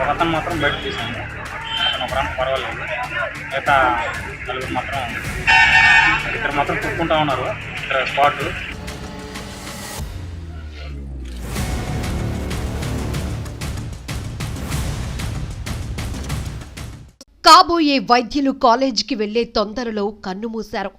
ఒక అతను మాత్రం బయట తీసాను అతను ఒకరానికి పర్వాలేదు. మిగతా నలుగురు మాత్రం ఇద్దరు మాత్రం కుట్టుకుంటా ఉన్నారు. ఇక్కడ స్పాట్ కాబోయే వైద్యులు కాలేజీకి వెళ్ళే తొందరలో కన్నుమూశారు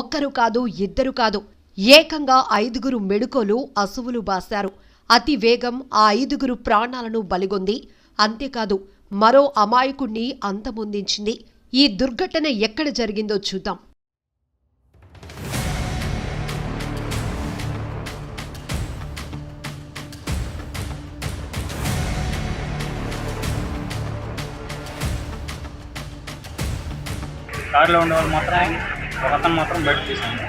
ఒక్కరు కాదు ఇద్దరు కాదు. ఏకంగా ఐదుగురు మెడుకోలు అసువులు బాశారు. అతి వేగం ఆ ఐదుగురు ప్రాణాలను బలిగొంది. అంతేకాదు మరో అమాయకుణ్ణి అంతమొందించింది. ఈ దుర్ఘటన ఎక్కడ జరిగిందో చూద్దాం. కారులో ఉండే వాళ్ళు మాత్రం ఒక అతను మాత్రం బయట తీసాను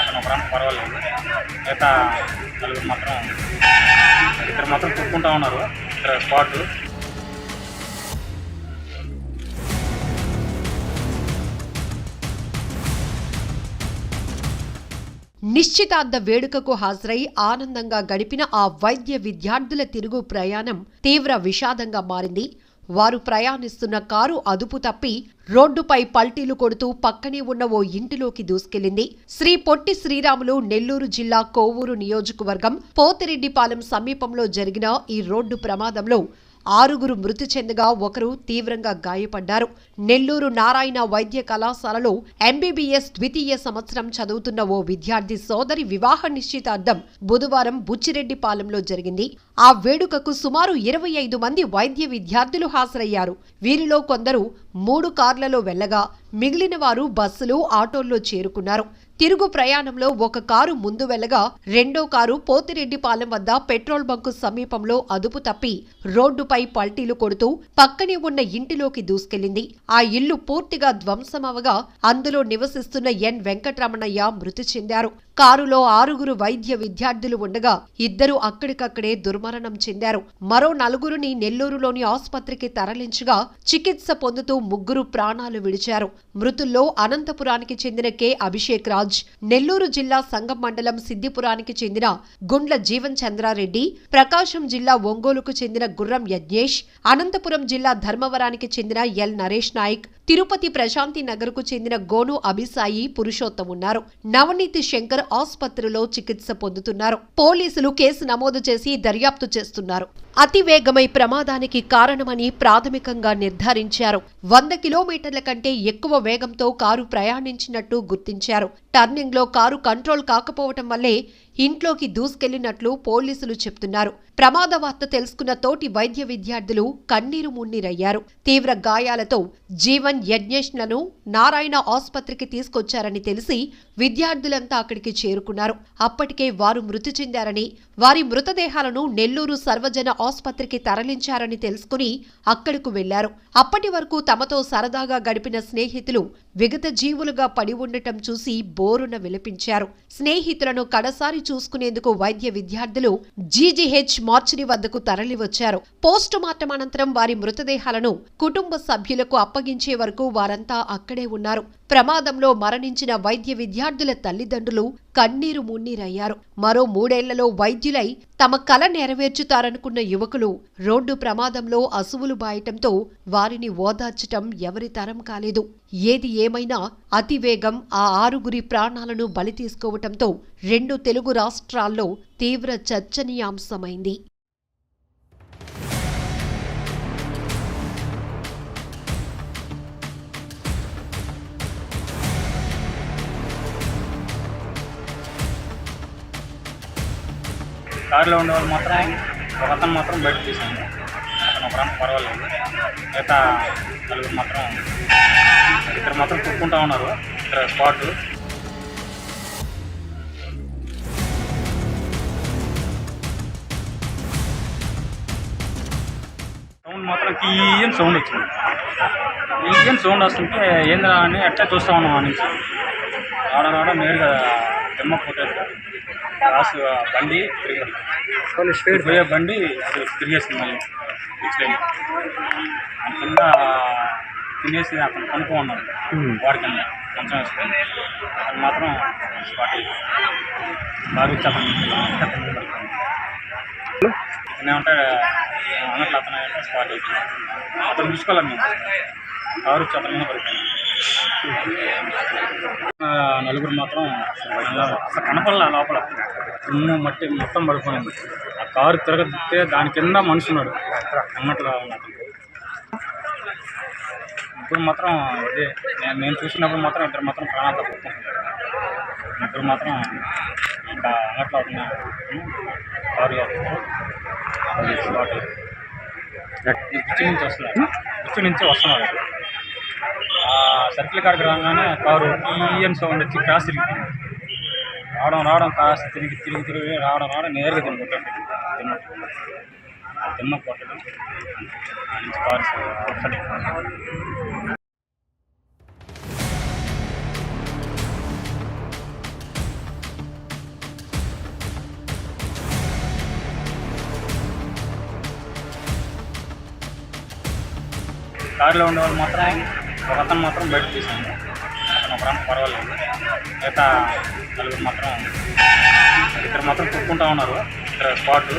అతను ఒకరానికి పర్వాలేదు. మిగతా నలుగురు మాత్రం ఇద్దరు మాత్రం కుట్టుకుంటా ఉన్నారు. ఇక్కడ స్పాట్ నిశ్చితార్థ వేడుకకు హాజరై ఆనందంగా గడిపిన ఆ వైద్య విద్యార్థుల తిరుగు ప్రయాణం తీవ్ర విషాదంగా మారింది. వారు ప్రయాణిస్తున్న కారు అదుపు తప్పి రోడ్డుపై పల్టీలు కొడుతూ పక్కనే ఉన్న ఓ ఇంటిలోకి దూసుకెళ్ళింది శ్రీ పొట్టి శ్రీరాములు నెల్లూరు జిల్లా కోవూరు నియోజకవర్గం పోతిరెడ్డిపాలెం సమీపంలో జరిగిన ఈ రోడ్డు ప్రమాదంలో ఆరుగురు మృతి చెందగా ఒకరు తీవ్రంగా గాయపడ్డారు. నెల్లూరు నారాయణ వైద్య కళాశాలలో ఎంబీబీఎస్ ద్వితీయ సంవత్సరం చదువుతున్న ఓ విద్యార్థి సోదరి వివాహ నిశ్చితార్థం బుధవారం బుచ్చిరెడ్డిపాలెంలో జరిగింది. ఆ వేడుకకు సుమారు ఇరవై ఐదు మంది వైద్య విద్యార్థులు హాజరయ్యారు. వీరిలో కొందరు మూడు కార్లలో వెళ్ళగా మిగిలిన వారు బస్సులు ఆటోల్లో చేరుకున్నారు. తిరుగు ప్రయాణంలో ఒక కారు ముందు వెళ్ళగా రెండో కారు పోతిరెడ్డిపాలెం వద్ద పెట్రోల్ బంకు సమీపంలో అదుపు తప్పి రోడ్డుపై పల్టీలు కొడుతూ పక్కనే ఉన్న ఇంటిలోకి దూసుకెళ్ళింది ఆ ఇల్లు పూర్తిగా ధ్వంసమవగా అందులో నివసిస్తున్న ఎన్ వెంకటరమణయ్య మృతి చెందారు. కారులో ఆరుగురు వైద్య విద్యార్థులు ఉండగా ఇద్దరు అక్కడికక్కడే దుర్మరణం చెందారు. మరో నలుగురిని నెల్లూరులోని ఆసుపత్రికి తరలించగా చికిత్స పొందుతూ ముగ్గురు ప్రాణాలు విడిచారు. మృతుల్లో అనంతపురానికి చెందిన కె అభిషేక్ రాజ్ నెల్లూరు జిల్లా సంగం మండలం సిద్దిపురానికి చెందిన గుండ్ల జీవన్ చంద్రారెడ్డి ప్రకాశం జిల్లా ఒంగోలుకు చెందిన గుర్రం యజ్ఞేష్ అనంతపురం జిల్లా ధర్మవరానికి చెందిన ఎల్ నరేష్ నాయక్ తిరుపతి ప్రశాంతి నగర్కు చెందిన గోను అభిసాయి పురుషోత్తం ఉన్నారు. నవనీతి శంకర్ ఆసుపత్రిలో చికిత్స పొందుతున్నారు. పోలీసులు కేసు నమోదు చేసి దర్యాప్తు చేస్తున్నారు. అతి వేగమై ప్రమాదానికి కారణమని ప్రాథమికంగా నిర్ధారించారు. వంద కిలోమీటర్ల కంటే ఎక్కువ వేగంతో కారు ప్రయాణించినట్టు గుర్తించారు. టర్నింగ్లో కారు కంట్రోల్ కాకపోవటం వల్లే ఇంట్లోకి దూసుకెళ్ళినట్లు పోలీసులు చెప్తున్నారు. ప్రమాద వార్త తెలుసుకున్న తోటి వైద్య విద్యార్థులు కన్నీరు మున్నీరయ్యారు. తీవ్ర గాయాలతో జీవన్ యజ్ఞేష్లను నారాయణ ఆసుపత్రికి తీసుకొచ్చారని తెలిసి విద్యార్థులంతా అక్కడికి చేరుకున్నారు. అప్పటికే వారు మృతి చెందారని వారి మృతదేహాలను నెల్లూరు సర్వజన ఆసుపత్రికి తరలించారని తెలుసుకుని అక్కడకు వెళ్ళారు. అప్పటి వరకు తమతో సరదాగా గడిపిన స్నేహితులు విగత జీవులుగా పడి ఉండటం చూసి బోరున విలపించారు. స్నేహితులను కడసారి చూసుకునేందుకు వైద్య విద్యార్థులు జీజీహెచ్ మార్చురీ వద్దకు తరలివచ్చారు. పోస్టు మార్టం అనంతరం వారి మృతదేహాలను కుటుంబ సభ్యులకు అప్పగించే వరకు వారంతా అక్కడే ఉన్నారు. ప్రమాదంలో మరణించిన వైద్య విద్యార్థుల తల్లిదండ్రులు కన్నీరు మున్నీరయ్యారు. మరో మూడేళ్ళలో వైద్యులై తమ కల నెరవేర్చుతారనుకున్న యువకులు రోడ్డు ప్రమాదంలో అసువులు బాయటంతో వారిని ఓదార్చటం ఎవరి తరం కాలేదు. ఏది ఏమైనా అతివేగం ఆ ఆరుగురి ప్రాణాలను బలి తీసుకోవటంతో రెండు తెలుగు రాష్ట్రాల్లో తీవ్ర చర్చనీయాంశమైంది. కారులో ఉండే వాళ్ళు మాత్రం ఒక అతను మాత్రం బయట తీసాను అతను ఒక పర్వాలేదు. మిగతా నలుగురు మాత్రం ఇద్దరు మాత్రం కుట్టుకుంటా ఉన్నారు. ఇక్కడ స్పాట్ సౌండ్ మాత్రం తీయని సౌండ్ వచ్చింది. ఏం సౌండ్ వస్తుంటే ఏంద్రా అని అట్లా చూస్తా ఉన్నాం అని ఆడ రావడం నేరుగా దెమ్మ రాసు బండి తిరిగి పోయే బండి అది తిరిగేసింది మళ్ళీ. కింద తినేసి అతను కొనుక్కో ఉన్నాడు వాడి కింద. వేసుకొని అతను మాత్రం స్పాట్ బాగా వచ్చి అతను పడిపోయింది. ఏమంటే అన్నట్లు అతను స్పాట్ అతను చూసుకోవాలి మేము కారు వచ్చి అతని ఆ, నలుగురు మాత్రం అసలు కనపడలే లోపల. దుమ్ము మట్టి మొత్తం పడిపోయింది. ఆ కారు తిరగతే దాని కింద మనిషి ఉన్నాడు. అన్నట్లు ఉన్నాడు ఇప్పుడు మాత్రం ఇదే నేను నేను చూసినప్పుడు మాత్రం ఇద్దరు మాత్రం ప్రాణాలు తప్పుకుంటున్నాను ఇద్దరు మాత్రం ఇంకా అన్నట్లు అవుతున్నా కారులో. అది నుంచి వస్తున్నారు. ఇచ్చి నుంచి వస్తున్నారు. సర్కిల్ కాడికి రాగానే కారు ఈఎన్ సౌండ్ వచ్చి క్రాస్ తిరిగిపోయింది రావడం రావడం కాస్త తిరిగి తిరిగి తిరిగి రావడం రావడం నేరుగా తిని కొట్టండి తిమ్మ ఆ తిమ్మ కొట్టడం ఆ నుంచి కారు ఒకటి కారులో ఉండే వాళ్ళు మాత్రం ఒక అతను మాత్రం బయట తీసాను అతను ఒకరంత పర్వాలేదు. మిగతా నలుగురు మాత్రం ఇద్దరు మాత్రం కొట్టుకుంటా ఉన్నారు. ఇద్దరు స్పాట్